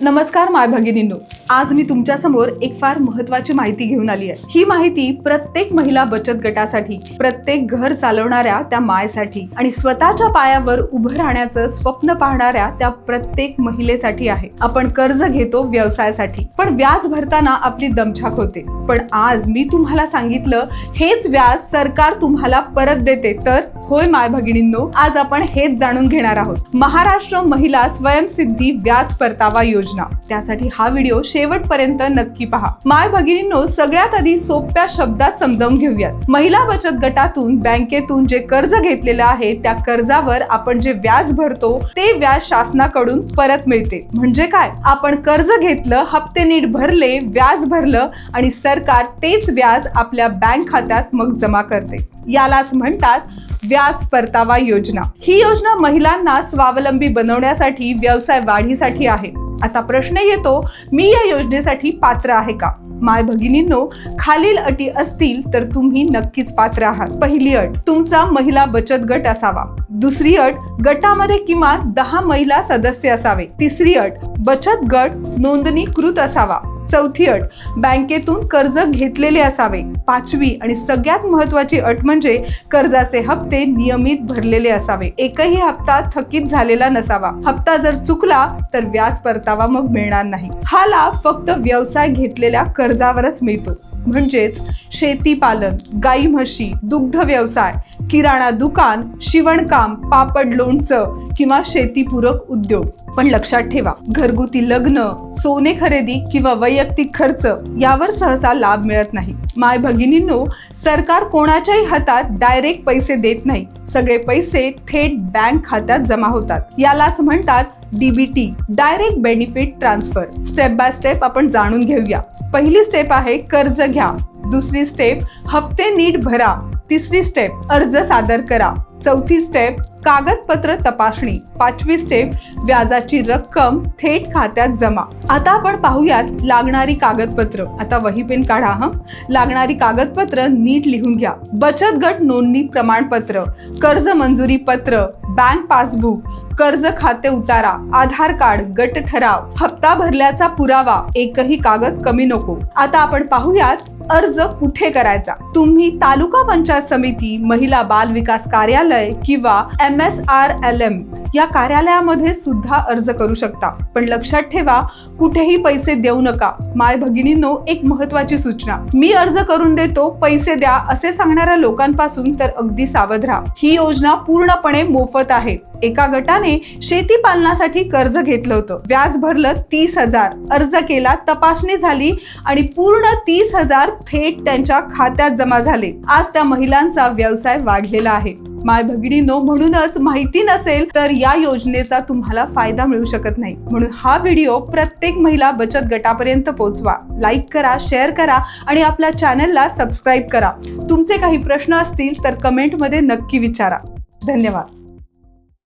नमस्कार माय भगिनींनो. आज मी तुमच्यासमोर एक फार महत्वाची माहिती घेऊन आली आहे. ही माहिती प्रत्येक महिला बचत गटासाठी प्रत्येक घर चालवणाऱ्या त्या मायसाठी आणि स्वतःच्या पायावर उभं राहण्याचं स्वप्न पाहणाऱ्या त्या प्रत्येक महिलेसाठी आहे. आपण कर्ज घेतो व्यवसायासाठी पण व्याज भरताना आपली दमछाक होते. पण आज मी तुम्हाला सांगितलं हेच व्याज सरकार तुम्हाला परत देते. तर होय माय भगिनींनो आज आपण हेच जाणून घेणार आहोत. महाराष्ट्र महिला स्वयंसिद्धी व्याज परतावा योजना. त्यासाठी हा व्हिडिओ शेवटपर्यंत नक्की पहा. माय भगिनींनो सगळ्यात आधी सोप्या शब्दात समजावून घेऊयात. महिला बचत गटातून बँकेतून जे कर्ज घेतलेलं आहे त्या कर्जावर आपण जे व्याज भरतो ते व्याज शासनाकडून परत मिळते. म्हणजे काय? आपण कर्ज घेतलं हप्ते नीट भरले व्याज भरलं आणि सरकार तेच व्याज आपल्या बँक खात्यात मग जमा करते. यालाच म्हणतात व्याज परतावा योजना. ही योजना महिलांना स्वावलंबी बनवण्यासाठी व्यवसाय वाढीसाठी आहे. आता प्रश्न येतो मी या योजनेसाठी पात्र आहे का? माय भगिनींनो खालील अटी असतील तर तुम्ही नक्कीच पात्र आहात. पहिली अट तुमचा महिला बचत गट असावा. दुसरी अट गटामध्ये किमान दहा महिला सदस्य असावे. तिसरी अट बचत गट नोंदणीकृत असावा. चौथी अट बँकेतून कर्ज घेतलेले असावे. पाचवी आणि सगळ्यात महत्वाची अट म्हणजे कर्जाचे हप्ते नियमित भरलेले असावे. एकही हप्ता थकीत झालेला नसावा. हप्ता जर चुकला तर व्याज परतावा मग मिळणार नाही. हा लाभ फक्त व्यवसाय घेतलेल्या कर्जावरच मिळतो. म्हणजेच शेतीपालन गाई म्हशी दुग्ध व्यवसाय किराणा दुकान शिवणकाम पापड लोणचं किंवा शेतीपूरक उद्योग. पण लक्षात ठेवा घरगुती लग्न सोने खरेदी किंवा वैयक्तिक खर्च यावर सहसा लाभ मिळत नाही. माय भगिनींनो सरकार कोणाच्याही हातात डायरेक्ट पैसे देत नाही. सगळे पैसे थेट बँक खात्यात जमा होतात. यालाच म्हणतात DBT direct benefit transfer step by step आपण जाणून घेऊया. पहिली स्टेप आहे कर्ज घ्या. दुसरी स्टेप हप्ते नीट भरा. तिसरी स्टेप अर्ज सादर करा. चौथी स्टेप कागदपत्र तपासणी. पाचवी स्टेप व्याजाची रक्कम थेट खात्यात जमा. आता आपण पाहूयात लागणारी कागदपत्र. आता वही पेन काढा हा. लागणारी कागदपत्र नीट लिहून घ्या. बचत गट नोंदणी प्रमाणपत्र कर्ज मंजुरी पत्र बँक पासबुक कर्ज खाते उतारा आधार कार्ड गट ठराव हप्ता भरल्याचा पुरावा एकही कागद कमी नको. आता आपण पाहूयात अर्ज कुठे करायचा? तुम्ही तालुका पंचायत समिती महिला बाल विकास कार्यालय किंवा M S R L M या कार्यालयामध्ये सुद्धा अर्ज करू शकता. पण लक्षात ठेवा कुठेही पैसे देऊ नका. माय भगिनींनो एक महत्वाची सूचना. मी अर्ज करून देतो पैसे द्या असे सांगणाऱ्या लोकांपासून तर अगदी सावध राहा. ही योजना पूर्णपणे मोफत आहे. एका गटाने शेती पालनासाठी कर्ज घेतलं होतं. व्याज भरलं तीस हजार. अर्ज केला तपासणी झाली आणि पूर्ण तीस हजार थेट त्यांच्या खात्यात जमा झाले. आज त्या महिलांचा व्यवसाय वाढलेला आहे. माय भगिनीनो म्हणूनच माहिती नसेल तर या योजनेचा तुम्हाला फायदा मिळू शकत नाही. म्हणून हा व्हिडिओ प्रत्येक महिला बचत गटापर्यंत पोहोचवा. लाईक करा शेअर करा आणि आपल्या चॅनलला सबस्क्राईब करा. तुमचे काही प्रश्न असतील तर कमेंटमध्ये नक्की विचारा. धन्यवाद.